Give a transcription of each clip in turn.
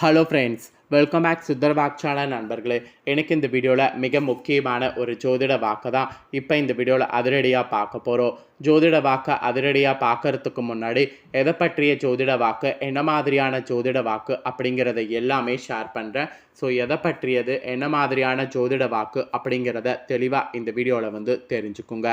Hello friends welcome back சித்தர் வாக்சான நண்பர்களே. எனக்கு இந்த வீடியோவில் மிக முக்கியமான ஒரு ஜோதிட வாக்கு தான் இப்போ இந்த வீடியோவில் அதிரடியாக பார்க்க போகிறோம் ஜோதிட வாக்கை அதிரடியாக பார்க்கறதுக்கு முன்னாடி எதை பற்றிய ஜோதிட வாக்கு என்ன மாதிரியான ஜோதிட வாக்கு அப்படிங்கிறத எல்லாமே ஷேர் பண்ணுறேன் ஸோ எதை பற்றியது என்ன மாதிரியான ஜோதிட வாக்கு அப்படிங்கிறத தெளிவாக இந்த வீடியோவில் வந்து தெரிஞ்சுக்குங்க.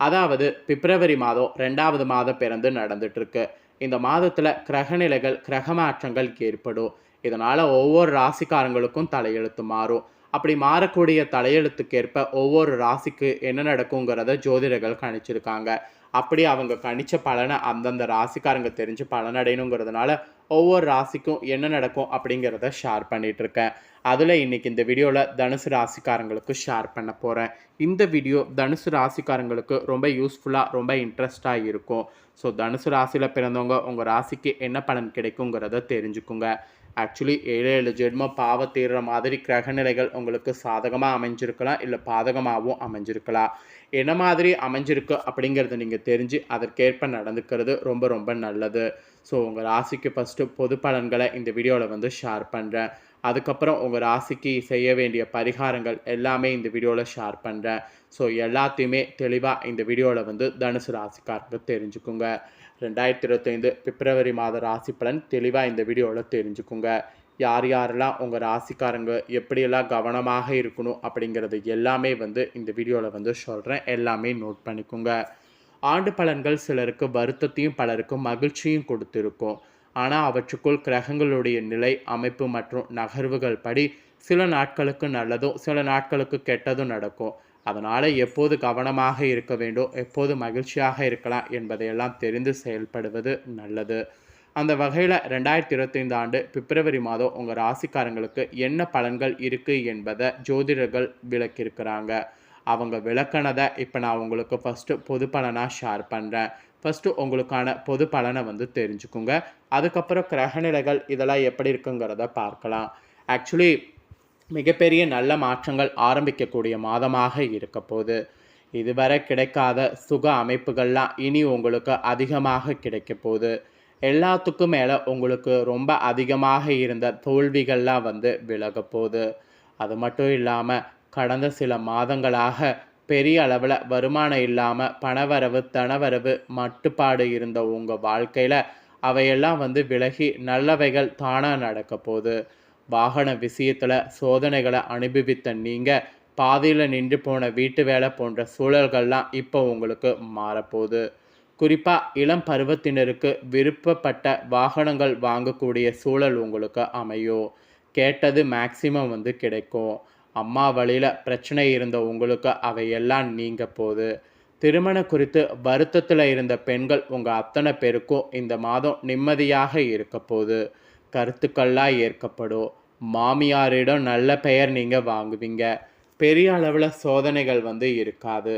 அதாவது பிப்ரவரி மாதம் ரெண்டாவது மாதம் பிறந்து நடந்துட்டுருக்கு இந்த மாதத்தில் கிரகநிலைகள் கிரக மாற்றங்கள் ஏற்படும். இதனால் ஒவ்வொரு ராசிக்காரங்களுக்கும் தலையெழுத்து மாறும். அப்படி மாறக்கூடிய தலையெழுத்துக்கேற்ப ஒவ்வொரு ராசிக்கு என்ன நடக்குங்கிறத ஜோதிடர்கள் கணிச்சிருக்காங்க. அப்படி அவங்க கணிச்ச பலனை அந்தந்த ராசிக்காரங்க தெரிஞ்சு பலனடையணுங்கிறதுனால ஒவ்வொரு ராசிக்கும் என்ன நடக்கும் அப்படிங்கிறத ஷேர் பண்ணிகிட்ருக்கேன் அதில் இன்னைக்கு இந்த வீடியோவில் தனுசு ராசிக்காரங்களுக்கு ஷேர் பண்ண போகிறேன் இந்த வீடியோ தனுசு ராசிக்காரங்களுக்கு ரொம்ப யூஸ்ஃபுல்லாக ரொம்ப இன்ட்ரெஸ்டாக இருக்கும். ஸோ தனுசு ராசியில் பிறந்தவங்க உங்கள் ராசிக்கு என்ன பலன் கிடைக்குங்கிறத தெரிஞ்சுக்குங்க. ஆக்சுவலி ஏழு ஏழு ஜென்மம் பாவ தீர்ற மாதிரி கிரகநிலைகள் உங்களுக்கு சாதகமாக அமைஞ்சிருக்கலாம் இல்லை பாதகமாகவும் அமைஞ்சிருக்கலாம். என்ன மாதிரி அமைஞ்சிருக்கு அப்படிங்கிறத நீங்கள் தெரிஞ்சு அதற்கேற்ப நடந்துக்கிறது ரொம்ப ரொம்ப நல்லது. ஸோ உங்கள் ராசிக்கு ஃபஸ்ட்டு பொது பலன்களை இந்த வீடியோவில் வந்து ஷேர் பண்ணுறேன் அதுக்கப்புறம் உங்கள் ராசிக்கு செய்ய வேண்டிய பரிகாரங்கள் எல்லாமே இந்த வீடியோவில் ஷேர் பண்ணுறேன் ஸோ எல்லாத்தையுமே தெளிவாக இந்த வீடியோவில் வந்து தனுசு ராசிக்காரங்க தெரிஞ்சுக்குங்க. ரெண்டாயிரத்தி இருபத்தைந்து பிப்ரவரி மாத ராசி பலன் தெளிவாக இந்த வீடியோவில் தெரிஞ்சுக்குங்க. யார் யாரெல்லாம் உங்கள் ராசிக்காரங்க எப்படியெல்லாம் கவனமாக இருக்கணும் அப்படிங்கிறது எல்லாமே வந்து இந்த வீடியோவில் வந்து சொல்கிறேன் எல்லாமே நோட் பண்ணிக்கோங்க. ஆண்டு பலன்கள் சிலருக்கு வருத்தத்தையும் பலருக்கு மகிழ்ச்சியும் கொடுத்துருக்கும். ஆனால் அவற்றுக்குள் கிரகங்களுடைய நிலை அமைப்பு மற்றும் நகர்வுகள் படி சில நாட்களுக்கு நல்லதும் சில நாட்களுக்கு கெட்டதும் நடக்கும். அதனால் எப்போது கவனமாக இருக்க வேண்டும் எப்போது மகிழ்ச்சியாக இருக்கலாம் என்பதையெல்லாம் தெரிந்து செயல்படுவது நல்லது. அந்த வகையில் ரெண்டாயிரத்தி இருபத்தைந்து ஆண்டு பிப்ரவரி மாதம் உங்கள் ராசிக்காரங்களுக்கு என்ன பலன்கள் இருக்குது என்பதை ஜோதிடர்கள் விளக்கியிருக்கிறாங்க. அவங்க விளக்கினதை இப்போ நான் உங்களுக்கு ஃபஸ்ட்டு பொது பலனாக ஷேர் பண்ணுறேன் ஃபஸ்ட்டு உங்களுக்கான பொது பலனை வந்து தெரிஞ்சுக்குங்க. அதுக்கப்புறம் கிரகநிலைகள் இதெல்லாம் எப்படி இருக்குங்கிறத பார்க்கலாம். ஆக்சுவலி மிகப்பெரிய நல்ல மாற்றங்கள் ஆரம்பிக்கக்கூடிய மாதமாக இருக்க போகுது. இதுவரை கிடைக்காத சுக அமைப்புகள்லாம் இனி உங்களுக்கு அதிகமாக கிடைக்க போகுது. எல்லாத்துக்கும் மேலே உங்களுக்கு ரொம்ப அதிகமாக இருந்த தோல்விகள்லாம் வந்து விலக போகுது. அது மட்டும் இல்லாமல் கடந்த சில மாதங்களாக பெரிய அளவில் வருமானம் இல்லாமல் பணவரவு தனவரவு மட்டுப்பாடு இருந்த உங்கள் வாழ்க்கையில் அவையெல்லாம் வந்து விலகி நல்லவைகள் தானாக நடக்க போகுது. வாகன விஷயத்தில் சோதனைகளை அனுபவித்த நீங்கள் பாதியில் நின்று போன வீட்டு வேலை போன்ற சூழல்கள்லாம் இப்போ உங்களுக்கு மாறப்போகுது. குறிப்பாக இளம் பருவத்தினருக்கு விருப்பப்பட்ட வாகனங்கள் வாங்கக்கூடிய சூழல் உங்களுக்கு அமையும் கேட்டது மேக்சிமம் வந்து கிடைக்கும். அம்மா வழியில் பிரச்சனை இருந்த உங்களுக்கு அவையெல்லாம் நீங்க போகுது திருமணம் குறித்து வருத்தத்தில் இருந்த பெண்கள் உங்கள் அத்தனை பேருக்கும் இந்த மாதம் நிம்மதியாக இருக்க போகுது கருத்துக்கள்லாம் ஏற்கப்படும். மாமியாரிடம் நல்ல பெயர் நீங்கள் வாங்குவீங்க. பெரிய அளவில் சோதனைகள் வந்து இருக்காது.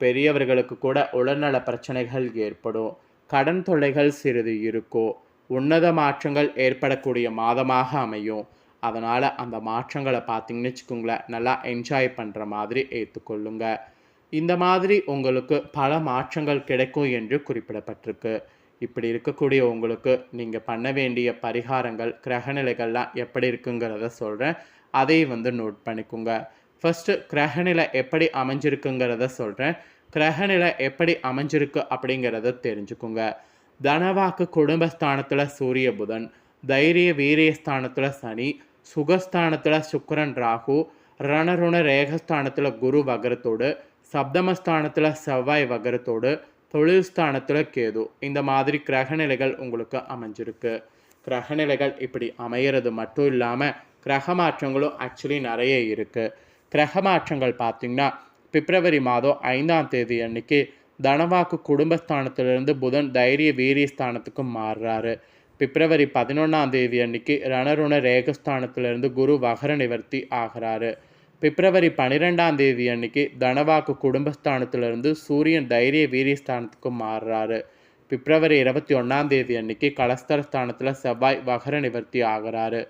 பெரியவர்களுக்கு கூட உடல்நல பிரச்சனைகள் ஏற்படும். கடன் தொல்லைகள் சிறிது இருக்கும். உன்னத மாற்றங்கள் ஏற்படக்கூடிய மாதமாக அமையும். அதனால் அந்த மாற்றங்களை பார்த்தீங்கன்னு வச்சுக்கோங்களேன் நல்லா என்ஜாய் பண்ணுற மாதிரி ஏற்றுக்கொள்ளுங்க இந்த மாதிரி உங்களுக்கு பல மாற்றங்கள் கிடைக்கும் என்று குறிப்பிடப்பட்டிருக்கு. இப்படி இருக்கக்கூடிய உங்களுக்கு நீங்கள் பண்ண வேண்டிய பரிகாரங்கள் கிரகநிலைகள்லாம் எப்படி இருக்குங்கிறத சொல்கிறேன் அதை வந்து நோட் பண்ணிக்கோங்க. ஃபஸ்ட்டு கிரகநிலை எப்படி அமைஞ்சிருக்குங்கிறத சொல்கிறேன் கிரகநிலை எப்படி அமைஞ்சிருக்கு அப்படிங்கிறத தெரிஞ்சுக்குங்க. தனவாக்கு குடும்பஸ்தானத்தில் சூரிய புதன் தைரிய வீரிய ஸ்தானத்தில் சனி சுகஸ்தானத்தில் சுக்கரன் ராகு ரணருண ரேகஸ்தானத்தில் குரு வகரத்தோடு சப்தமஸ்தானத்தில் செவ்வாய் வகரத்தோடு தொழில் ஸ்தானத்தில் கேது. இந்த மாதிரி கிரகநிலைகள் உங்களுக்கு அமைஞ்சிருக்கு. கிரகநிலைகள் இப்படி அமையிறது மட்டும் இல்லாமல் கிரக மாற்றங்களும் ஆக்சுவலி நிறைய இருக்குது கிரக மாற்றங்கள் பார்த்திங்கன்னா பிப்ரவரி மாதம் ஐந்தாம் தேதி அன்னைக்கு தனவாக்கு குடும்பஸ்தானத்திலிருந்து புதன் தைரிய வீரிய ஸ்தானத்துக்கு மாறுறாரு. பிப்ரவரி பதினொன்றாம் தேதி அன்னைக்கு ரணருண ரேகஸ்தானத்திலிருந்து குரு வகர நிவர்த்தி ஆகிறாரு. பிப்ரவரி பன்னிரெண்டாம் தேதி அன்னைக்கு தனவாக்கு குடும்பஸ்தானத்திலிருந்து சூரியன் தைரிய வீரியஸ்தானத்துக்கு மாறுறாரு. பிப்ரவரி இருபத்தி ஒன்றாம் தேதி அன்னைக்கு கலஸ்தர ஸ்தானத்தில் செவ்வாய் வகர நிவர்த்தி ஆகிறாரு.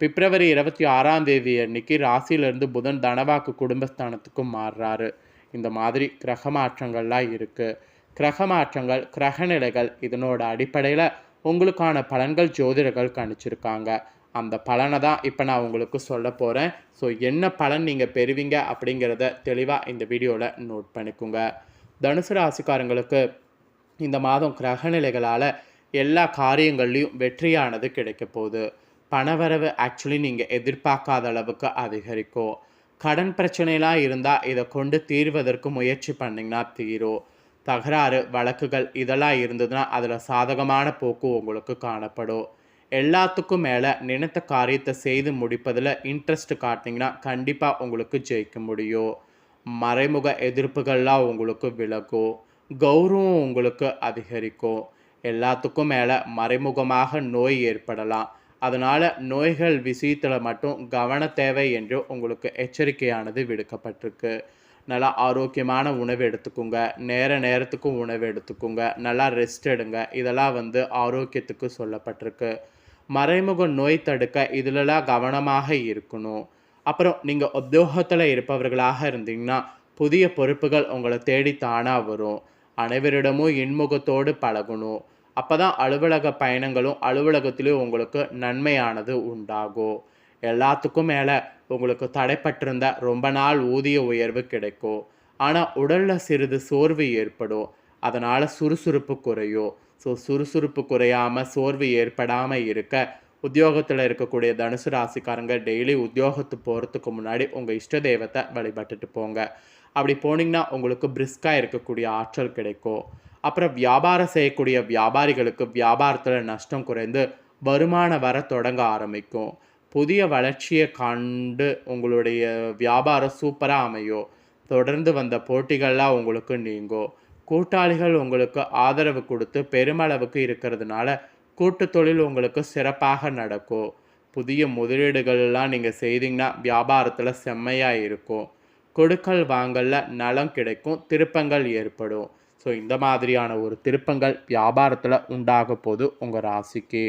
பிப்ரவரி இருபத்தி ஆறாம் தேதி அன்னைக்கு ராசியிலிருந்து புதன் தனவாக்கு குடும்பஸ்தானத்துக்கும் மாறுறாரு. இந்த மாதிரி கிரக மாற்றங்கள்லாம் இருக்குது கிரக மாற்றங்கள் கிரக நிலைகள் இதனோட அடிப்படையில் உங்களுக்கான பலன்கள் ஜோதிடர்கள் கணிச்சிருக்காங்க அந்த பலனை தான் இப்போ நான் உங்களுக்கு சொல்ல போகிறேன் ஸோ என்ன பலன் நீங்கள் பெறுவீங்க அப்படிங்கிறத தெளிவாக இந்த வீடியோவில் நோட் பண்ணிக்கோங்க. தனுசு ராசிக்காரங்களுக்கு இந்த மாதம் கிரகநிலைகளால் எல்லா காரியங்கள்லையும் வெற்றியானது கிடைக்க போகுது. பணவரவு ஆக்சுவலி நீங்கள் எதிர்பார்க்காத அளவுக்கு அதிகரிக்கும். கடன் பிரச்சனைலாம் இருந்தால் இதை கொண்டு தீர்வதற்கு முயற்சி பண்ணிங்கன்னா தீரும். தகராறு வழக்குகள் இதெல்லாம் இருந்ததுன்னா அதில் சாதகமான போக்கு உங்களுக்கு காணப்படும். எல்லாத்துக்கும் மேலே நினைத்த காரியத்தை செய்து முடிப்பதில் இன்ட்ரெஸ்ட் காட்டினீங்கன்னா கண்டிப்பாக உங்களுக்கு ஜெயிக்க முடியும். மறைமுக எதிர்ப்புகள்லாம் உங்களுக்கு விலகும். கௌரவம் உங்களுக்கு அதிகரிக்கும். எல்லாத்துக்கும் மேலே மறைமுகமாக நோய் ஏற்படலாம். அதனால் நோய்கள் விஷயத்தில் மட்டும் கவன தேவை என்று உங்களுக்கு எச்சரிக்கையானது விடுக்கப்பட்டிருக்கு. நல்லா ஆரோக்கியமான உணவு எடுத்துக்கோங்க. நேர நேரத்துக்கும் உணவு எடுத்துக்கோங்க. நல்லா ரெஸ்ட் எடுங்க. இதெல்லாம் வந்து ஆரோக்கியத்துக்கு சொல்லப்பட்டிருக்கு. மறைமுக நோய் தடுக்க இதிலலாம் கவனமாக இருக்கணும். அப்புறம் நீங்கள் உத்தியோகத்தில் இருப்பவர்களாக இருந்தீங்கன்னா புதிய பொறுப்புகள் உங்களை தேடி தானாக வரும். அனைவரிடமும் இன்முகத்தோடு பழகணும். அப்போ தான் அலுவலக பயணங்களும் அலுவலகத்திலும் உங்களுக்கு நன்மையானது உண்டாகும். எல்லாத்துக்கும் மேலே உங்களுக்கு தடைப்பட்டிருந்த ரொம்ப நாள் ஊதிய உயர்வு கிடைக்கும். ஆனால் உடலில் சிறிது சோர்வு ஏற்படும். அதனால் சுறுசுறுப்பு குறையும். ஸோ சுறுசுறுப்பு குறையாமல் சோர்வு ஏற்படாமல் இருக்க உத்தியோகத்தில் இருக்கக்கூடிய தனுசு ராசிக்காரங்க டெய்லி உத்தியோகத்து போகிறதுக்கு முன்னாடி உங்கள் இஷ்ட தெய்வத்தை வழிபட்டுட்டு போங்க. அப்படி போனீங்கன்னா உங்களுக்கு பிரிஸ்காக இருக்கக்கூடிய ஆற்றல் கிடைக்கும். அப்புறம் வியாபாரம் செய்யக்கூடிய வியாபாரிகளுக்கு வியாபாரத்தில் நஷ்டம் குறைந்து வருமானம் வர தொடங்க ஆரம்பிக்கும். புதிய வளர்ச்சியை கண்டு உங்களுடைய வியாபாரம் சூப்பராக அமையும். தொடர்ந்து வந்த போட்டிகள்லாம் உங்களுக்கு நீங்கும். கூட்டாளிகள் உங்களுக்கு ஆதரவு கொடுத்து பெருமளவுக்கு இருக்கிறதுனால கூட்டு தொழில் உங்களுக்கு சிறப்பாக நடக்கும். புதிய முதலீடுகள்லாம் நீங்கள் செய்தீங்கன்னா வியாபாரத்தில் செம்மையாக இருக்கும். கொடுக்கல் வாங்கலில் நலம் கிடைக்கும் திருப்பங்கள் ஏற்படும். ஸோ இந்த மாதிரியான ஒரு திருப்பங்கள் வியாபாரத்தில் உண்டாக போது உங்கள் ராசிக்கு.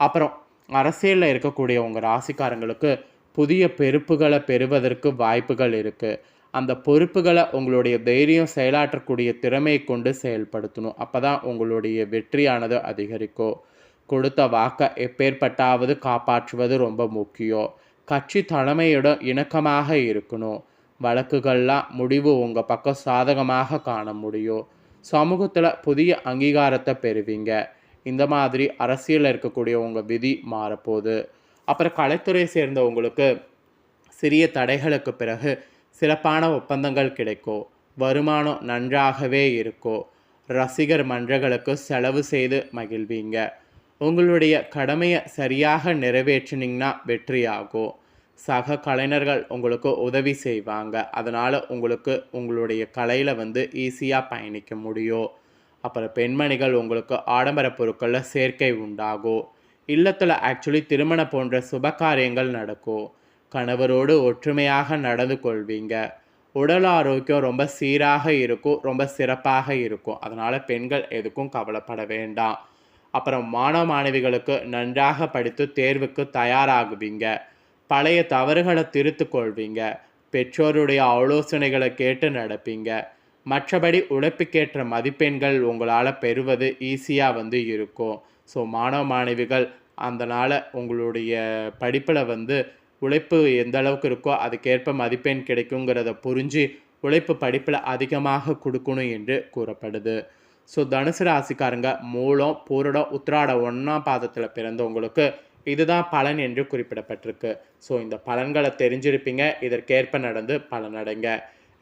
அப்புறம் அரசியலில் இருக்கக்கூடிய உங்கள் ராசிக்காரங்களுக்கு புதிய பெருப்புகளை பெறுவதற்கு வாய்ப்புகள் இருக்குது அந்த பொறுப்புகளை உங்களுடைய தைரியம் செயலாற்றக்கூடிய திறமையை கொண்டு செயல்படுத்தணும். அப்போ தான் உங்களுடைய வெற்றியானது அதிகரிக்கும். கொடுத்த வாக்கை எப்பேற்பட்டாவது காப்பாற்றுவது ரொம்ப முக்கியம். கட்சி தலைமையுடன் இணக்கமாக இருக்கணும். வழக்குகள்லாம் முடிவு உங்கள் பக்கம் சாதகமாக காண முடியும். சமூகத்தில் புதிய அங்கீகாரத்தை பெறுவீங்க. இந்த மாதிரி அரசியலில் இருக்கக்கூடிய உங்கள் விதி மாறப்போகுது. அப்புறம் கலைத்துறை சேர்ந்தவங்களுக்கு சிறிய தடைகளுக்கு பிறகு சிறப்பான ஒப்பந்தங்கள் கிடைக்கும் வருமானம் நன்றாகவே இருக்கும் ரசிகர் மன்றங்களுக்கு செலவு செய்து மகிழ்வீங்க. உங்களுடைய கடமையை சரியாக நிறைவேற்றினீங்கன்னா வெற்றியாகும் சக கலைஞர்கள் உங்களுக்கு உதவி செய்வாங்க. அதனால் உங்களுக்கு உங்களுடைய கலையில் வந்து ஈஸியாக பயணிக்க முடியும் அப்புறம் பெண்மணிகள் உங்களுக்கு ஆடம்பர பொருட்களில் சேர்க்கை உண்டாகும் இல்லத்தில் ஆக்சுவலி திருமணம் போன்ற சுப காரியங்கள் நடக்கும் கணவரோடு ஒற்றுமையாக நடந்து கொள்வீங்க. உடல் ஆரோக்கியம் ரொம்ப சீராக இருக்கும் ரொம்ப சிறப்பாக இருக்கும். அதனால் பெண்கள் எதுக்கும் கவலைப்பட வேண்டாம். அப்புறம் மாணவ மாணவிகளுக்கு நன்றாக படித்து தேர்வுக்கு தயாராகுவீங்க. பழைய தவறுகளை திருத்து கொள்வீங்க. பெற்றோருடைய ஆலோசனைகளை கேட்டு நடப்பீங்க. மற்றபடி உழைப்புக்கேற்ற மதிப்பெண்கள் உங்களால் பெறுவது ஈஸியாக வந்து இருக்கும். ஸோ மாணவ மாணவிகள் அதனால் உங்களுடைய படிப்பில் வந்து உழைப்பு எந்த அளவுக்கு இருக்கோ அதுக்கேற்ப மதிப்பெண் கிடைக்குங்கிறத புரிஞ்சு உழைப்பு படிப்பில் அதிகமாக கொடுக்கணும் என்று கூறப்படுது. ஸோ தனுசு ராசிக்காரங்க மூலம் பூரடம் உத்திராட ஒன்றாம் பாதத்தில் பிறந்தவங்களுக்கு இதுதான் பலன் என்று குறிப்பிடப்பட்டிருக்கு. ஸோ இந்த பலன்களை தெரிஞ்சிருப்பீங்க. இதற்கேற்ப நடந்து பலனடைங்க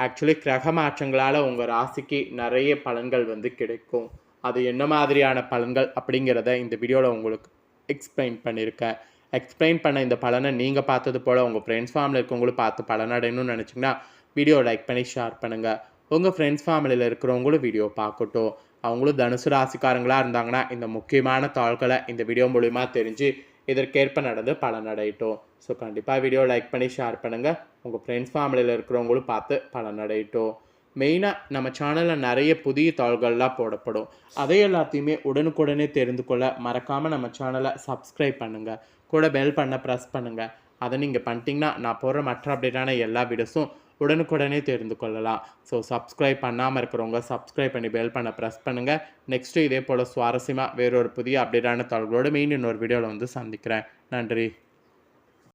ஆக்சுவலி கிரக மாற்றங்களால் உங்கள் ராசிக்கு நிறைய பலன்கள் வந்து கிடைக்கும். அது என்ன மாதிரியான பலன்கள் அப்படிங்கிறத இந்த வீடியோவில் உங்களுக்கு எக்ஸ்பிளைன் பண்ணியிருக்கேன். எக்ஸ்பிளைன் பண்ண இந்த பலனை நீங்கள் பார்த்தது போல் உங்கள் ஃப்ரெண்ட்ஸ் ஃபேமிலியில் இருக்கவங்களும் பார்த்து பலனடையணும்னு நினச்சிங்கன்னா வீடியோ லைக் பண்ணி ஷேர் பண்ணுங்கள் உங்கள் ஃப்ரெண்ட்ஸ் ஃபேமிலியில் இருக்கிறவங்களும் வீடியோ பார்க்கட்டும். அவங்களும் தனுசு ராசிக்காரங்களாக இருந்தாங்கன்னா இந்த முக்கியமான தாள்களை இந்த வீடியோ மூலிமா தெரிஞ்சு இதற்கேற்ப நடந்து பலனடையட்டும். ஸோ கண்டிப்பாக வீடியோ லைக் பண்ணி ஷேர் பண்ணுங்கள் உங்கள் ஃப்ரெண்ட்ஸ் ஃபேமிலியில் இருக்கிறவங்களும் பார்த்து பலனடையட்டும். மெயினாக நம்ம சேனலில் நிறைய புதிய தாள்கள்லாம் போடப்படும். அதை எல்லாத்தையுமே உடனுக்குடனே தெரிந்து கொள்ள மறக்காமல் நம்ம சேனலை சப்ஸ்கிரைப் பண்ணுங்கள் கூட பெல் பண்ண ப்ரெஸ் பண்ணுங்கள் அதை நீங்கள் பண்ணிட்டீங்கன்னா நான் போடுற மற்ற அப்டேட்டான எல்லா வீடியோஸும் உடனுக்குடனே தெரிந்து கொள்ளலாம். ஸோ சப்ஸ்கிரைப் பண்ணாமல் இருக்கிறவங்க சப்ஸ்கிரைப் பண்ணி பெல் பண்ண ப்ரெஸ் பண்ணுங்கள் நெக்ஸ்ட்டு இதே போல் சுவாரஸ்யமாக வேறொரு புதிய அப்டேட்டான தகவலோடு மெயின் இன்னொரு வீடியோவில் வந்து சந்திக்கிறேன். நன்றி.